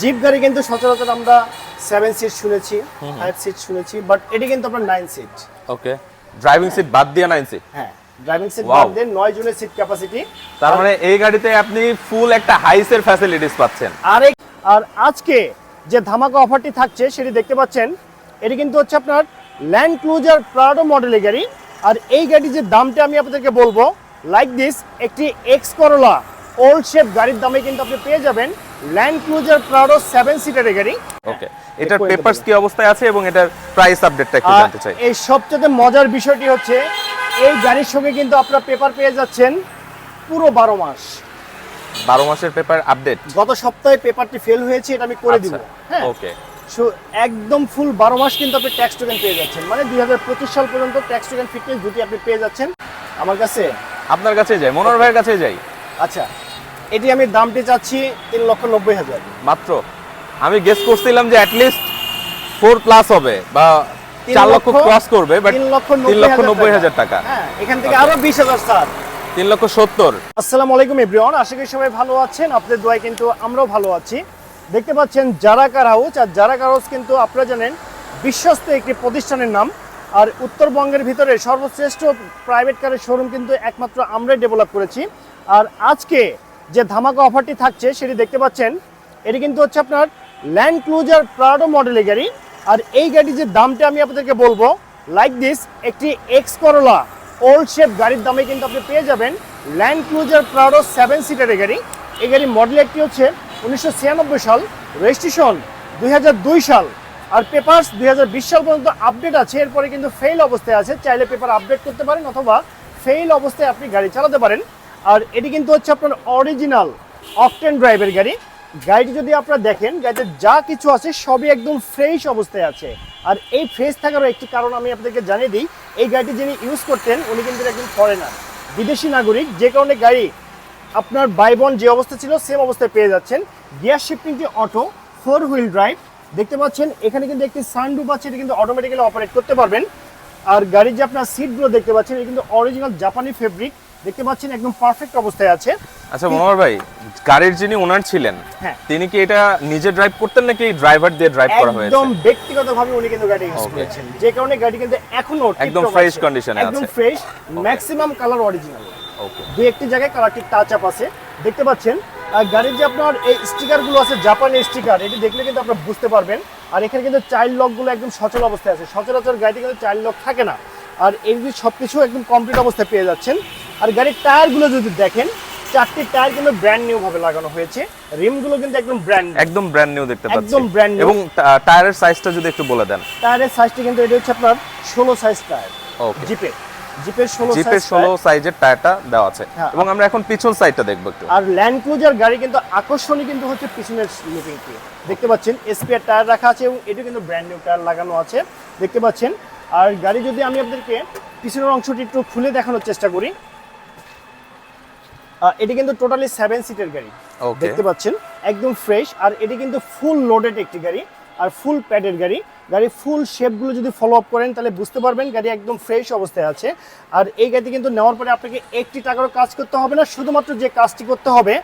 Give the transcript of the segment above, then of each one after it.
Zip গাড়ি কিন্তু সচরাচর আমরা সেভেন সিট শুনেছি ফাইভ সিট শুনেছি বাট এটি কিন্তু আপনার nine seat okay driving seat বাদ দিয়ে নাইন সিট হ্যাঁ ড্রাইভিং সিট বাদ দিয়ে নয় জনের সিট ক্যাপাসিটি তার মানে এই গাড়িতে আপনি ফুল একটা হাইসের ফ্যাসিলিটিস পাচ্ছেন। আরেক আর আজকে যে ধামাকা অফারটি থাকছে সেটি দেখতে পাচ্ছেন এটি কিন্তু হচ্ছে আপনার ল্যান্ড ক্লুজার প্রাডো মডেলের গাড়ি। আর এই গাড়ির যে দামটা আমি আপনাদেরকে বলব লাইক দিস একটি এক্স করোলা ওল্ড শেপ গাড়ির দামে কিন্তু আপনি পেয়ে যাবেন ল্যান্ড ক্লুজার প্রাডো সেভেন সিটারের গাড়ি। ওকে এটার পেপারস কি অবস্থায় আছে এবং এটার প্রাইস আপডেটটা একটু জানতে চাই। এই সবচেয়ে মজার বিষয়টি হচ্ছে এই গাড়ির সঙ্গে কিন্তু আপনার পেপার পেয়ে যাচ্ছেন পুরো বারো মাস। বারো মাসের পেপার আপডেট গত সপ্তাহে পেপারটি ফেল হয়েছে এটা আমি করে দিব। হ্যাঁ। ওকে সো একদম ফুল বারো মাস কিন্তু আপনি ট্যাক্স টোকেন পেয়ে যাচ্ছেন। মানে দুই সাল পর্যন্ত ট্যাক্স টোকেন ফিটনেস দুটি আপনি পেয়ে যাচ্ছেন। আমার কাছে? আপনার কাছে যাই মনোহর ভাইয়ের কাছে যাই। আচ্ছা এটি আমি দামটি চাচ্ছি তিন লক্ষ নব্বই হাজার। মাত্র? আমি গেস করছিলাম যে অ্যাটলিস্ট ফোর প্লাস হবে বা চার লক্ষ ক্রস করবে বাট তিন লক্ষ নব্বই হাজার টাকা। হ্যাঁ এখান থেকে আরও বিশ হাজার স্যার। তিন লক্ষ সত্তর। আসসালামু আলাইকুম এভরিওয়ান। আশা করি সবাই ভালো আছেন। আপনাদের দোয়ায় কিন্তু আমরাও ভালো আছি। দেখতে পাচ্ছেন জারাকার হাউস আর জারাকার হাউস কিন্তু আপনারা জানেন বিশ্বস্ত একটি প্রতিষ্ঠানের নাম। আর উত্তরবঙ্গের ভিতরে সর্বশ্রেষ্ঠ প্রাইভেট কারের শোরুম কিন্তু একমাত্র আমরাই ডেভেলপ করেছি। আর আজকে যে ধামাকা অফারটি থাকছে, সেটি দেখতে পাচ্ছেন। এটি কিন্তু হচ্ছে আপনার ল্যান্ড ক্লুজার প্রাডো মডেলের গাড়ি। আর এই গাড়ির যে দামটা আমি আপনাদেরকে বলব লাইক দিস একটি এক্স করোলা ওল্ড শেপ গাড়ির দামে কিন্তু আপনি পেয়ে যাবেন ল্যান্ড ক্লুজার প্রাডো সেভেন সিটারের গাড়ি। এই গাড়ির মডেল একটি হচ্ছে উনিশশো ছিয়ানব্বই সাল রেজিস্ট্রেশন দুই হাজার দুই সাল। আর পেপারস দুই সাল পর্যন্ত আপডেট আছে, এরপরে কিন্তু ফেল অবস্থায় আছে। চাইলে পেপার আপডেট করতে পারেন অথবা ফেল অবস্থায় আপনি গাড়ি চালাতে পারেন। আর এটি কিন্তু হচ্ছে আপনার অরিজিনাল অকটেন ড্রাইভের গাড়ি। গাড়িটি যদি আপনারা দেখেন, গাড়িতে যা কিছু আছে সবই একদম ফ্রেশ অবস্থায় আছে। আর এই ফ্রেশ থাকারও একটি কারণ আমি আপনাদেরকে জানিয়ে দিই, এই গাড়িটি যিনি ইউজ করতেন, উনি কিন্তু একজন ফরেনার বিদেশি নাগরিক। যে কারণে গাড়ি আপনার বাইবন যে অবস্থা ছিল সেম অবস্থায় পেয়ে যাচ্ছেন। গিয়ার শিফটিংটি অটো ফোর হুইল ড্রাইভ দেখতে পাচ্ছেন, এখানে কিন্তু একটি সানরুপ আছে, এটা কিন্তু অটোমেটিক্যালি অপারেট করতে পারবেন। আর গাড়ির যে আপনার সিটগুলো দেখতে পাচ্ছেন, এটা কিন্তু অরিজিনাল জাপানি ফেব্রিক দেখতে পাচ্ছেন একদম পারফেক্ট অবস্থায় আছে। আচ্ছা মনোহর ভাই গাড়ির যিনি ওনার ছিলেন হ্যাঁ। তিনি কি এটা নিজে ড্রাইভ করতেন নাকি ড্রাইভার দিয়ে ড্রাইভ করা হয়েছে? একদম ব্যক্তিগতভাবে উনি কিন্তু গাড়ি ইউজ করেছেন। যে কারণে গাড়ি কিন্তু এখনও একদম টিপটপ fresh আছে। একদম fresh maximum colour original okay দুই একটি জায়গায় কালারটি টাচ আপ আছে। দেখতে পাচ্ছেন আর গাড়ির যে আপনার এই স্টিকারগুলো আছে জাপানি স্টিকার এটি দেখলে কিন্তু আপনারা বুঝতে পারবেন। আর এখানে কিন্তু চাইল্ড লকগুলো একদম সচল অবস্থায় আছে। সচরাচর গাড়িতে কিন্তু চাইল্ড লক থাকে না। আর এই যে সব কিছু একদম কমপ্লিট অবস্থায় পেয়ে যাচ্ছেন। আর গাড়ির টায়ারগুলো যদি দেখেন চারটি টায়ার কিন্তু ব্র্যান্ড নিউ ভাবে লাগানো হয়েছে। রিমগুলো কিন্তু একদম ব্র্যান্ড একদম ব্র্যান্ড নিউ দেখতে পাচ্ছি। একদম new। এবং টায়ারের সাইজটা যদি একটু বলে দেন। টায়ারের সাইজটি কিন্তু এটা হচ্ছে আপনার ষোলো সাইজ টায়ার। ওকে জিপের জিপের ষোলো জিপের সাইজ ষোলো সাইজের টায়ারটা দেওয়া আছে। হ্যাঁ। এবং আমরা এখন পিছন সাইডটা দেখব একটু। আর ল্যান্ড ক্রুজার গাড়ি কিন্তু আকর্ষণীয় কিন্তু হচ্ছে পিছনের লুকিংটি দেখতে পাচ্ছেন এসপিআর টায়ার রাখা আছে এবং এটা কিন্তু ব্র্যান্ড নিউ টায়ার লাগানো আছে। দেখতে পাচ্ছেন আর গাড়ি যদি আমি আপনাদেরকে পিছনের অংশটি একটু খুলে দেখানোর চেষ্টা করি এটি কিন্তু টোটালি সেভেন সিটের গাড়ি দেখতে পাচ্ছেন? একদম ফ্রেশ আর এটি কিন্তু ফুল লোডেড একটি গাড়ি আর ফুল প্যাডের গাড়ি। গাড়ি ফুল শেপগুলো যদি ফলো আপ করেন তাহলে বুঝতে পারবেন গাড়ি একদম ফ্রেশ অবস্থায় আছে। আর এই গাড়ি কিন্তু নেওয়ার পরে আপনাকে একটি টাকারও কাজ করতে হবে না শুধুমাত্র যে কাজটি করতে হবে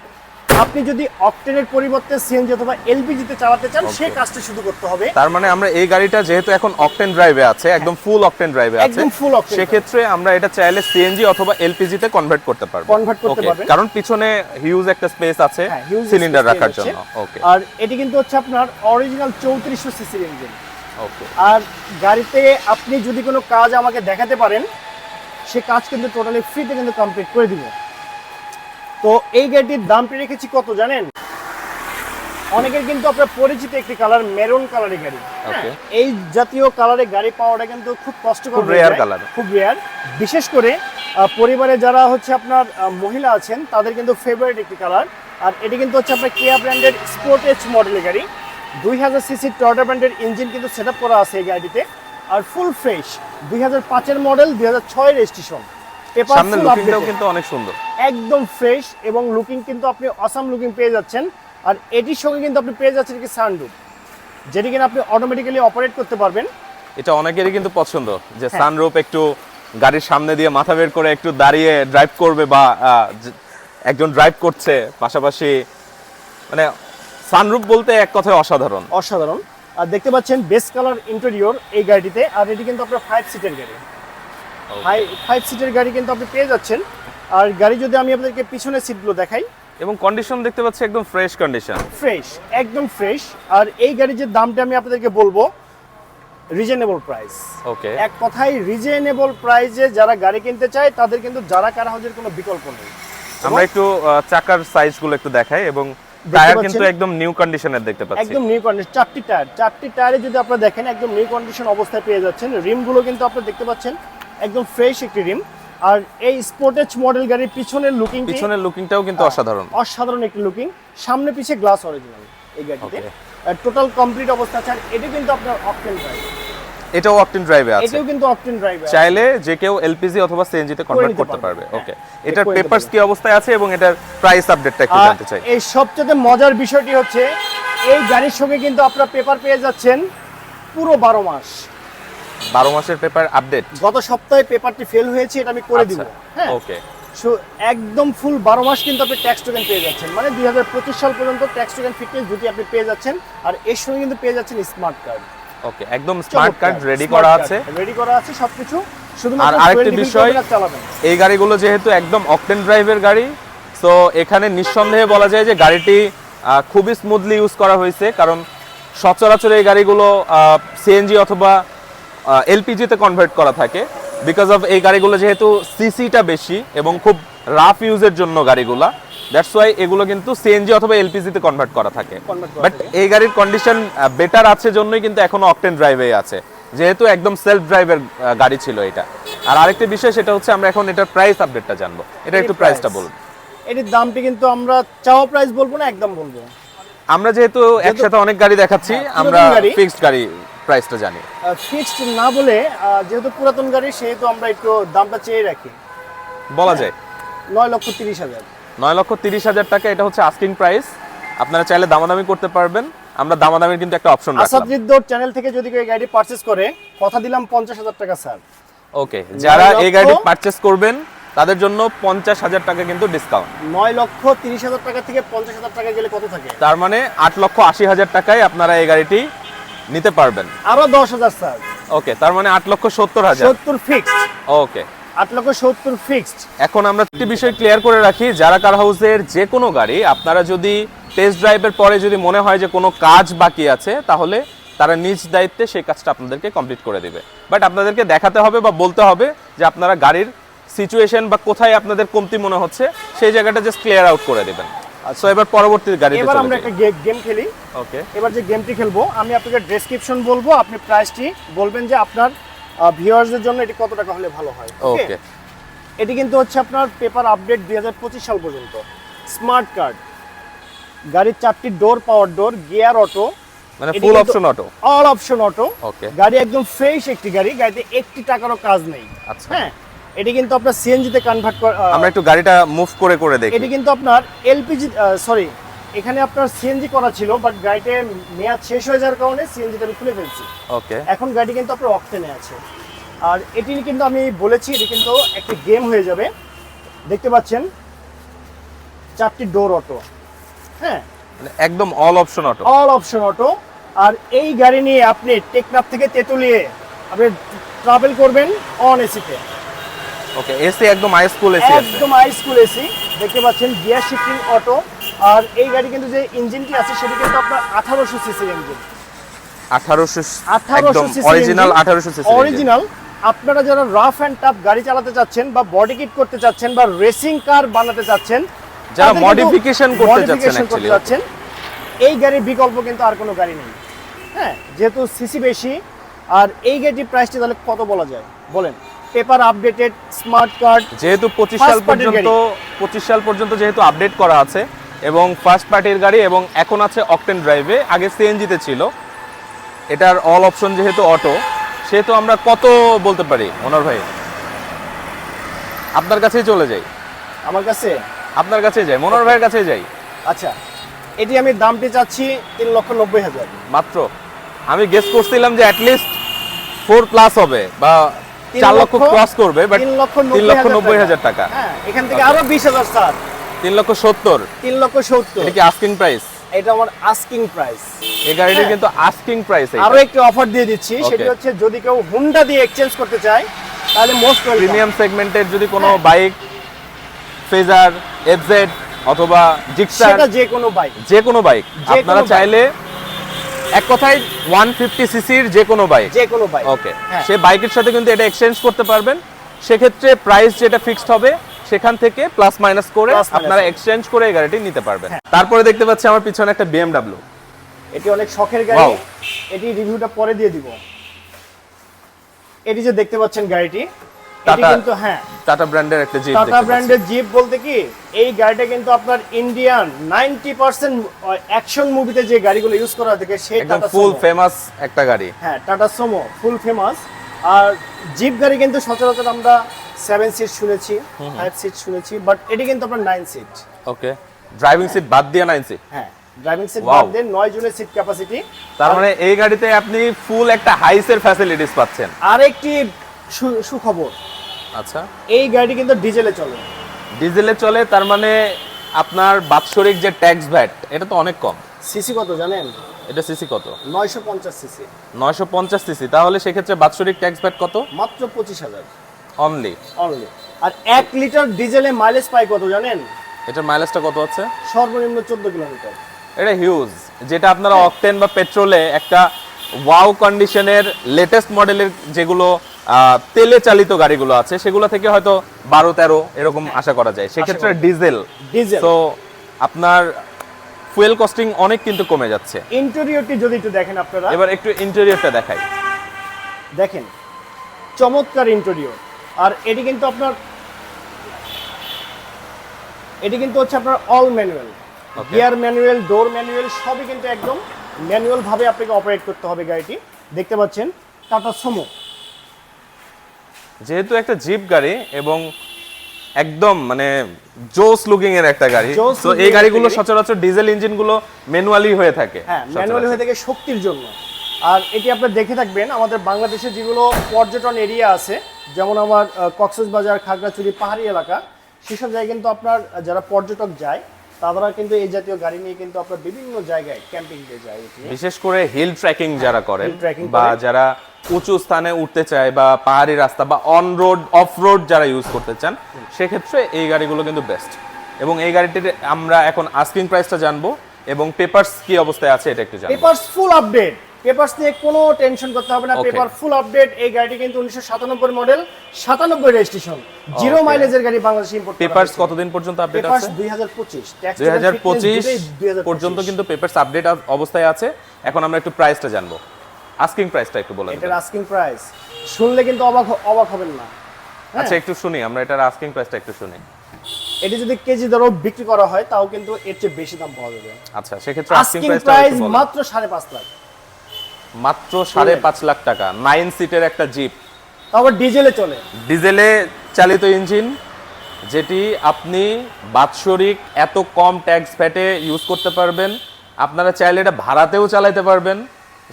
আপনি যদি অকটেনের পরিবর্তে সিএনজি অথবা এলপিজিতে চালাতে চান সেই কাজটা শুধু করতে হবে। তার মানে আমরা এই গাড়িটা যেহেতু এখন অকটেন ড্রাইভে আছে একদম ফুল অকটেন ড্রাইভে আছে একদম full octane সেক্ষেত্রে আমরা এটা চাইলে সিএনজি অথবা এলপিজি তে কনভার্ট করতে পারব। Convert করতে পারবেন। কারণ পিছনে হিউজ একটা স্পেস আছে হ্যাঁ, সিলিন্ডার রাখার জন্য। ওকে আর এটি কিন্তু হচ্ছে আপনার অরিজিনাল চৌত্রিশশো সিসির ইঞ্জিন ওকে আর গাড়িতে আপনি যদি কোনো কাজ আমাকে দেখাতে পারেন সে কাজ কিন্তু টোটালি ফ্রিতে কিন্তু কমপ্লিট করে দিব। তো এই গাড়িটির দাম দামটি রেখেছি কত জানেন? অনেকের কিন্তু আপনার পরিচিত একটি কালার মেরুন কালারের গাড়ি। হ্যাঁ, এই জাতীয় কালারের গাড়ি পাওয়াটা কিন্তু খুব কষ্টকর যায়। colour। খুব রেয়ার বিশেষ করে পরিবারে যারা হচ্ছে আপনার মহিলা আছেন তাদের কিন্তু ফেভারিট একটি কালার আর এটি কিন্তু হচ্ছে আপনার কেয়া ব্র্যান্ডের স্পোর্ট এজ মডেলের গাড়ি। দুই হাজার সিসি টয়টা ব্র্যান্ডের ইঞ্জিন কিন্তু সেট করা আছে এই গাড়িটিতে। আর ফুল ফ্রেশ দুই হাজার পাঁচের মডেল দুই হাজার ছয় রেজিস্ট্রেশন সামনের লুকিংটাও কিন্তু অনেক সুন্দর। একদম ফ্রেশ এবং লুকিং কিন্তু আপনি অসাম লুকিং পেয়ে যাচ্ছেন। আর এটির সঙ্গে কিন্তু আপনি পেয়ে যাচ্ছেন কি সানরুফ যেটি কিনা আপনি অটোমেটিক্যালি অপারেট করতে পারবেন। এটা অনেকেরই কিন্তু পছন্দ যে হ্যাঁ। সানরুপ একটু গাড়ির সামনে দিয়ে মাথা বের করে একটু দাঁড়িয়ে ড্রাইভ করবে বা একজন ড্রাইভ করছে। পাশাপাশি মানে সানরুফ বলতে এক কথায় অসাধারণ। অসাধারণ। আর দেখতে পাচ্ছেন বেস্ট কালার ইন্টেরিয়র এই গাড়িটিতে। আর এটি কিন্তু আপনার ফাইভ সিটের গাড়ি। ফাইভ সিটের গাড়ি কিন্তু আপনি পেয়ে যাচ্ছেন। আর গাড়ি যদি আমি আপনাদেরকে পিছনের সিটগুলো দেখাই। এবং কন্ডিশন দেখতে পাচ্ছি একদম ফ্রেশ কন্ডিশন ফ্রেশ একদম ফ্রেশ আর এই গাড়ির যে দামটা আমি আপনাদেরকে বলব রিজনেবল প্রাইস ওকে এক কথায় রিজনেবল প্রাইসে যারা গাড়ি কিনতে চায় তাদের কিন্তু যারা কার হাউজের কোনো বিকল্প নেই। আমরা একটু চাকার সাইজগুলো একটু দেখাই এবং টায়ার কিন্তু একদম নিউ কন্ডিশনের দেখতে পাচ্ছি। একদম নিউ কন্ডিশন চারটি টায়ার চারটি টায়ারে যদি আপনারা দেখেন একদম নিউ কন্ডিশন অবস্থায় পেয়ে যাচ্ছেন। রিমগুলো কিন্তু আপনারা দেখতে পাচ্ছেন। একদম ফ্রেশ একটি রিম আর এই স্পোর্টেজ মডেল গাড়ির পিছনের লুকিং পিছনের লুকিংটাও কিন্তু অসাধারণ। অসাধারণ একটি লুকিং সামনে পিছে গ্লাস অরিজিনাল এই গাড়িতে. টোটাল কমপ্লিট অবস্থা আছে। আর এটা কিন্তু আপনার অকটেন ড্রাইভ এটাও অকটেন ড্রাইভে আছে। এটাও কিন্তু অকটেন ড্রাইভ চাইলে যে কেউ এলপিজি অথবা সিএনজি তে কনভার্ট করতে পারবে। পারবে। হ্যাঁ, ওকে এটার পেপারস কি অবস্থায় আছে এবং এটার প্রাইস আপডেটটা একটু জানতে চাই। এই সবচেয়ে মজার বিষয়টি হচ্ছে এই গাড়ির সঙ্গে কিন্তু আপনারা পেপার পেয়ে যাচ্ছেন পুরো বারো মাস। বারো মাসের পেপার আপডেট গত সপ্তাহে পেপারটি ফেল হয়েছে এটা আমি করে দিব। হ্যাঁ। ওকে সো একদম ফুল বারো মাস কিন্তু আপনি ট্যাক্স টোকেন পেয়ে যাচ্ছেন। মানে দুই হাজার পঁচিশ সাল পর্যন্ত ট্যাক্স টোকেন ফিটনেস দুটি আপনি পেয়ে যাচ্ছেন আর এর সঙ্গে কিন্তু পেয়ে যাচ্ছেন স্মার্ট কার্ড ওকে একদম স্মার্ট কার্ড রেডি করা আছে। রেডি করা আছে সবকিছু। শুধুমাত্র আরেকটি 20 বিষয়- এই গাড়িগুলো যেহেতু একদম অকটেন ড্রাইভের গাড়ি সো এখানে নিঃসন্দেহে বলা যায় যে গাড়িটি খুবই স্মুথলি ইউজ করা হয়েছে কারণ সচরাচর এই গাড়িগুলো সিএনজি অথবা এলপিজিতে কনভার্ট করা থাকে বিকজ অফ এই গাড়িগুলো যেহেতু সিসিটা বেশি এবং খুব রাফ ইউজের জন্য গাড়িগুলা দ্যাটস ওয়াই এগুলো কিন্তু সিএনজি অথবা এলপিজিতে কনভার্ট করা থাকে। বাট এই গাড়ির কন্ডিশন বেটার আছে জন্যই কিন্তু এখনও অকটেন ড্রাইভে আছে। যেহেতু একদম সেলফ ড্রাইভের গাড়ি ছিল এটা। আর আরেকটি বিষয় সেটা হচ্ছে আমরা এখন এটার প্রাইস আপডেটটা জানব। এটা একটু প্রাইসটা। বলুন। এটির দামটি কিন্তু আমরা চাওয়া প্রাইস বলব না একদম বলব। আমরা যেহেতু একসাথে অনেক গাড়ি দেখাচ্ছি হ্যাঁ, আমরা ফিক্সড গাড়ি। প্রাইসটা জানি। ফিক্সড না বলে যেহেতু পুরাতন গাড়ি সেহেতু আমরা একটু দামটা চেয়ে রাখি। বলা হ্যাঁ। যায়। নয় লক্ষ তিরিশ হাজার। নয় লক্ষ তিরিশ হাজার টাকা এটা হচ্ছে আস্কিং প্রাইস আপনারা চাইলে দামাদামি করতে পারবেন। আমরা দামাদামির কিন্তু একটা অপশন আসাদ রাখলাম রিদ্দোর চ্যানেল থেকে যদি কেউ এই গাড়ি পারচেস করে কথা দিলাম পঞ্চাশ হাজার টাকা স্যার ওকে যারা এই গাড়ি পারচেস করবেন তাদের জন্য পঞ্চাশ হাজার টাকা কিন্তু ডিসকাউন্ট নয় লক্ষ তিরিশ হাজার টাকা থেকে পঞ্চাশ হাজার টাকা গেলে কত থাকে? তার মানে আট লক্ষ আশি হাজার টাকায় আপনারা এই গাড়িটি নিতে পারবেন। আরও দশ হাজার স্যার। ওকে তার মানে আট লক্ষ সত্তর হাজার। সত্তর ফিক্সড ওকে। আট লক্ষ সত্তর ফিক্সড এখন আমরা একটি বিষয় ক্লিয়ার করে রাখি যারা কার হাউসের যে কোনো গাড়ি আপনারা যদি টেস্ট ড্রাইভের পরে যদি মনে হয় যে কোনো কাজ বাকি আছে তাহলে তারা নিজ দায়িত্বে সেই কাজটা আপনাদেরকে কমপ্লিট করে দেবে। বাট আপনাদেরকে দেখাতে হবে বা বলতে হবে যে আপনারা গাড়ির সিচুয়েশন বা কোথায় আপনাদের কমতি মনে হচ্ছে সেই জায়গাটা জাস্ট ক্লিয়ার আউট করে দেবেন। সো এবার পরবর্তী গাড়িতে এবার আমরা একটা গেম খেলি। ওকে এবার যে গেমটি খেলব আমি আপনাকে ডেসক্রিপশন বলব আপনি প্রাইসটি বলবেন যে আপনার ভিউয়ার্সদের জন্য এটি কত টাকা হলে ভালো হয় ওকে ওকে এটি কিন্তু হচ্ছে আপনার পেপার আপডেট দুই হাজার পঁচিশ সাল পর্যন্ত। স্মার্ট কার্ড গাড়ির চারটি door power door gear auto মানে full option auto all option auto okay গাড়ি একদম ফ্রেশ একটি গাড়ি গাড়িতে একটি টাকারও কাজ নেই। আচ্ছা। হ্যাঁ? এটি কিন্তু আপনার সিএনজিতে কনভার্ট আমরা একটু গাড়িটা মুভ করে করে দেখি। এটি কিন্তু আপনার এলপিজি সরি এখানে আপনার সিএনজি করা ছিল বাট গাড়িতে মেয়াদ শেষ হয়ে যাওয়ার কারণে সিএনজিটা আমি খুলে ফেলছি। ওকে এখন গাড়ি কিন্তু আপনার অকটেনে আছে। আর এটি কিন্তু আমি বলেছি এটি কিন্তু একটি গেম হয়ে যাবে। দেখতে পাচ্ছেন চারটি ডোর অটো হ্যাঁ। মানে একদম all option auto all option auto আর এই গাড়ি নিয়ে আপনি টেকনাফ থেকে তেতুলিয়ে আপনি ট্রাভেল করবেন অন এসিতে ওকে এসি একদম হাই স্কুল এসি একদম হাই স্কুল এসি দেখতে পাচ্ছেন গিয়ার শিফটিং অটো আর এই গাড়ি কিন্তু যে ইঞ্জিনটি আছে সেটি কিন্তু আপনার আঠারোশো সিসির ইঞ্জিন আঠারোশো একদম অরিজিনাল আঠারোশো সিসি অরিজিনাল আপনারা যারা রাফ অ্যান্ড টাফ গাড়ি চালাতে চাচ্ছেন বা বডি কিট করতে চাচ্ছেন বা রেসিং কার বানাতে চাচ্ছেন যারা modification করতে চাচ্ছেন করতে চাচ্ছেন এই গাড়ির বিকল্প কিন্তু আর কোনো গাড়ি নেই। হ্যাঁ যেহেতু সিসি বেশি আর এই গাড়িটির প্রাইসটি তাহলে কত বলা যায়? বলেন। পেপার আপডেটেড স্মার্ট কার্ড যেহেতু পঁচিশ সাল পর্যন্ত পঁচিশ সাল পর্যন্ত যেহেতু আপডেট করা আছে এবং ফার্স্ট পার্টির গাড়ি এবং এখন আছে অকটেন ড্রাইভে আগে সিএনজিতে ছিল। এটার অল অপশন যেহেতু অটো সেহেতু আমরা কত বলতে পারি মনোর ভাই? আপনার কাছেই চলে যাই। আমার কাছে? আপনার কাছেই যাই মনোর ভাইয়ের কাছেই যাই। আচ্ছা এটি আমি দামটি চাচ্ছি তিন লক্ষ নব্বই হাজার। মাত্র? আমি গেস করছিলাম যে অ্যাটলিস্ট ফোর প্লাস হবে বা চার লক্ষ ক্রস করবে বাট তিন লক্ষ নব্বই হাজার টাকা। হ্যাঁ এখান থেকে আরও বিশ হাজার স্যার তিন লক্ষ সত্তর। তিন লক্ষ সত্তর। এটা কি আস্কিং প্রাইস এটা আমার আস্কিং প্রাইস এই গাড়িটি হ্যাঁ। কিন্তু আস্কিং প্রাইস আরও একটি অফার দিয়ে দিচ্ছি. সেটি হচ্ছে যদি কেউ হুন্ডা দিয়ে এক্সচেঞ্জ করতে চায় তাহলে মোস্ট প্রিমিয়াম সেগমেন্টের যদি কোনো। বাইক ফেজার এফজেড অথবা জিক্সার সেটা যে কোনো বাইক যে কোনো বাইক আপনারা চাইলে এক কথায় ওয়ান ফিফটি সিসির যে কোনো বাইক যে কোনো বাইক ওকে। সে বাইকের সাথে কিন্তু এটা এক্সচেঞ্জ করতে পারবেন। সেক্ষেত্রে প্রাইস যেটা ফিক্সড হবে সেখান থেকে প্লাস মাইনাস করে আপনারা এক্সচেঞ্জ করে এই গাড়িটি নিতে পারবেন। হ্যাঁ। তারপরে দেখতে পাচ্ছি আমার পিছনে একটা বিএমডাব্লিউ এটি অনেক শখের গাড়ি। এটি রিভিউটা পরে দিয়ে দিব। এটি যে দেখতে পাচ্ছেন গাড়িটি Tata- কিন্তু হ্যাঁ। টাটা ব্র্যান্ডের একটা জিপ টাটা ব্র্যান্ডের জিপ বলতে কি এই গাড়িটা কিন্তু আপনার ইন্ডিয়ান নাইনটি পার্সেন্ট অ্যাকশন মুভিতে যে গাড়িগুলো ইউজ করা থাকে সেই টাটা ফুল ফেমাস একটা গাড়ি। হ্যাঁ টাটা সোমো ফুল ফেমাস আর জিপ গাড়ি কিন্তু সচরাচর আমরা সেভেন সিট শুনেছি ফাইভ সিট শুনেছি বাট এটি কিন্তু আপনার nine seat okay driving seat বাদ দিয়ে নাইন সিট হ্যাঁ ড্রাইভিং সিট বাদ দিয়ে নয় জনের সিট ক্যাপাসিটি তার মানে এই গাড়িতে আপনি ফুল একটা হাইসের ফ্যাসিলিটিস পাচ্ছেন। আরেকটি সুখবর আচ্ছা। এই গাড়িটি কিন্তু ডিজেলে চলে। ডিজেলে চলে তার মানে আপনার বাৎসরিক যে ট্যাক্স ভ্যাট এটা তো অনেক কম। সিসি কত জানেন? এটা সিসি কত? নয়শো পঞ্চাশ সিসি। নয়শো পঞ্চাশ সিসি তাহলে সেক্ষেত্রে বাৎসরিক ট্যাক্স ভ্যাট কত? মাত্র পঁচিশ হাজার। অনলি অনলি আর এক লিটার ডিজেলে মাইলেজ পাই কত জানেন? এটার মাইলেজটা কত আছে? সর্বনিম্ন চোদ্দ কিলোমিটার। এটা হিউজ যেটা আপনারা অকটেন বা পেট্রোলে একটা ওয়াও কন্ডিশনের লেটেস্ট মডেলের যেগুলো তেলে চালিত গাড়িগুলো আছে সেগুলো থেকে হয়তো বারো তেরো এরকম আশা করা যায়। সেক্ষেত্রে ডিজেল। ডিজেল। তো আপনার ফুয়েল কস্টিং অনেক কিন্তু কমে যাচ্ছে। ইন্টেরিয়রটি যদি একটু দেখেন আপনারা। এবার একটু ইন্টেরিয়রটা দেখাই। দেখেন চমৎকার ইন্টেরিয়র আর এটি কিন্তু আপনার এটি কিন্তু হচ্ছে আপনার all manual. Gear manual door manual সবই কিন্তু একদম ম্যানুয়াল ভাবে আপনাকে অপারেট করতে হবে গাড়িটি। দেখতে পাচ্ছেন টাটা সোমো। যেহেতু একটা জিপ গাড়ি এবং একদম মানে জোস লুকিং এর একটা গাড়ি তো এই গাড়িগুলো সচরাচর ডিজেল ইঞ্জিনগুলো ম্যানুয়ালি হয়ে থাকে। হ্যাঁ ম্যানুয়ালি হয়ে থাকে শক্তির জন্য। আর এটি আপনার দেখে থাকবেন আমাদের বাংলাদেশে যেগুলো পর্যটন এরিয়া আছে যেমন আমার কক্সবাজার খাগড়াছড়ি পাহাড়ি এলাকা সেসব জায়গায় কিন্তু আপনার যারা পর্যটক যায় তারা কিন্তু এই জাতীয় গাড়ি নিয়ে কিন্তু আপনারা বিভিন্ন জায়গায় ক্যাম্পিং এ যায় বিশেষ করে হিল ট্রেকিং যারা করে বা যারা উঁচু স্থানে উঠতে চায় বা পাহাড়ি রাস্তা বা অন রোড অফ রোড যারা ইউজ করতে চান সেক্ষেত্রে এই গাড়িগুলো কিন্তু বেস্ট এবং এই গাড়িটির আমরা এখন আস্কিং প্রাইসটা জানব এবং পেপারস কি অবস্থায় আছে এটা একটু জানব। পেপারস ফুল আপডেট পেপারস নিয়ে কোনো টেনশন করতে হবে না। পেপার ফুল আপডেট এই গাড়িটি কিন্তু উনিশশো সাতানব্বই মডেল সাতানব্বই রেজিস্ট্রেশন জিরো. মাইলেজের গাড়ি বাংলাদেশে ইম্পোর্ট পেপারস কতদিন পর্যন্ত আপডেট আছে? দুই হাজার পঁচিশ দুই হাজার পঁচিশ পর্যন্ত কিন্তু পেপারস আপডেট অবস্থায় আছে। এখন আমরা একটু প্রাইসটা জানব। আস্কিং প্রাইসটা একটু বলে এটার আস্কিং প্রাইস শুনলে কিন্তু অবাক অবাক হবেন না। হ্যাঁ? আচ্ছা একটু শুনি আমরা এটার আস্কিং প্রাইসটা একটু শুনি। এটি যদি কেজি দরও বিক্রি করা হয় তাও কিন্তু এর চেয়ে বেশি দাম পাওয়া যাবে। আচ্ছা সেক্ষেত্রে আস্কিং প্রাইস মাত্র সাড়ে পাঁচ লাখ। মাত্র সাড়ে পাঁচ লাখ টাকা। নাইন সিটের একটা জিপ আবার ডিজেলে চলে। ডিজেলে চালিত ইঞ্জিন যেটি আপনি বাৎসরিক এত কম ট্যাক্স ফ্যাটে ইউজ করতে পারবেন। আপনারা চাইলে এটা ভাড়াতেও চালাতে পারবেন।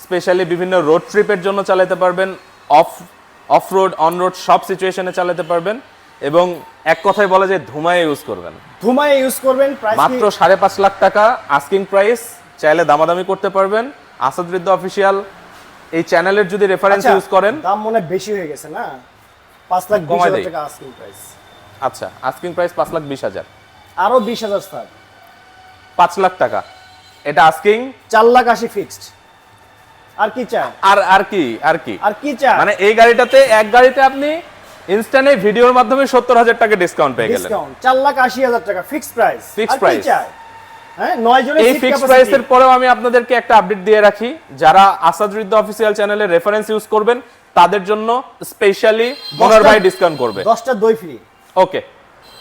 স্পেশালি বিভিন্ন রোড ট্রিপের জন্য চালাতে পারবেন। Off off road on road সব সিচুয়েশনে চালাতে পারবেন। এবং এক কথায় বলা যায় ধুমায় ইউজ করবেন। ধুমায় ইউজ করবেন মাত্র সাড়ে পাঁচ লাখ টাকা আস্কিং প্রাইস চাইলে দামাদামি করতে পারবেন। আসাদ রিদ্দ অফিসিয়াল এই চ্যানেলের যদি রেফারেন্স ইউজ করেন দাম মনে বেশি হয়ে গেছে না? পাঁচ লাখ বিশ হাজার টাকা আস্কিং প্রাইস আচ্ছা আস্কিং প্রাইস পাঁচ লাখ বিশ হাজার। আরও বিশ হাজার স্যার। পাঁচ লাখ টাকা। এটা আস্কিং চার লাখ আশি ফিক্সড আর কি চায় আর আর কি আর কি? আর কি চায় মানে এই গাড়িটাতে এক গাড়িতে আপনি ইনস্ট্যান্টে ভিডিওর মাধ্যমে সত্তর হাজার টাকা ডিসকাউন্ট পেয়ে গেলেন। ডিসকাউন্ট চার লাখ আশি হাজার টাকা ফিক্সড প্রাইস Fixed আর এই seat ফিক্সড প্রাইসের পরেও আমি আপনাদেরকে একটা আপডেট দিয়ে রাখি। যারা আসাদ রিদ্দ অফিসিয়াল চ্যানেলের রেফারেন্স ইউজ করবেন তাদের জন্য স্পেশালি মনোর ভাই ডিসকাউন্ট করবে। দশটা দই ফ্রি ওকে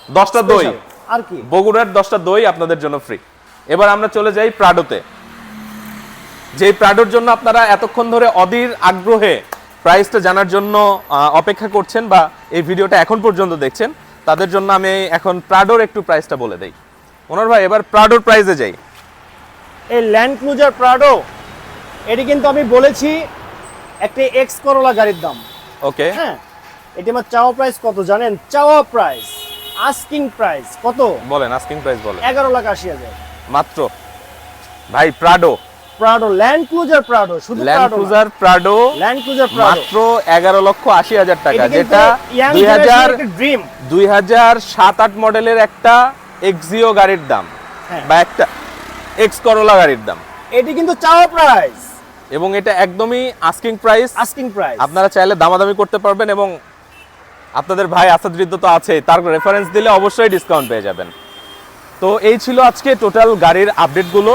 দশটা দই। আর কি? বগুড়ার দশটা দই আপনাদের জন্য ফ্রি এবার আমরা চলে যাই প্রাডোতে যেই প্রাডোর জন্য আপনারা এতক্ষণ ধরে অধীর আগ্রহে প্রাইসটা জানার জন্য অপেক্ষা করছেন বা এই ভিডিওটা এখন পর্যন্ত দেখছেন তাদের জন্য আমি এখন প্রাডোর একটু প্রাইসটা বলে দেই। ওনার ভাই এবার প্রাডোর প্রাইসে যাই। এই ল্যান্ড ক্রুজার প্রাডো এটি কিন্তু আমি বলেছি একটি এক্স করোলা গাড়ির দাম। ওকে হ্যাঁ এটি আমার চাওয়া প্রাইস কত জানেন? চাওয়া প্রাইস আস্কিং প্রাইস কত? বলেন আস্কিং প্রাইস বলেন। এগারো লাখ আশি হাজার। মাত্র। ভাই Prado Prado Land Cruiser Prado শুধু Land Cruiser Prado Land Cruiser Prado মাত্র এগারো লক্ষ আশি হাজার টাকা যেটা ইয়াং দুই হাজার ড্রিম দুই হাজার সাত আট মডেলের একটা এক্সিও গাড়ির দাম হ্যাঁ। বা একটা এক্স করোলা গাড়ির দাম। এটি কিন্তু চাওয়া প্রাইস এবং এটা একদমই আস্কিং প্রাইস আস্কিং প্রাইস আপনারা চাইলে দামাদামি করতে পারবেন এবং আপনাদের ভাই আসাদ আসাদৃদ্ধ তো আছে তার রেফারেন্স দিলে অবশ্যই ডিসকাউন্ট পেয়ে যাবেন। তো এই ছিল আজকে টোটাল গাড়ির আপডেটগুলো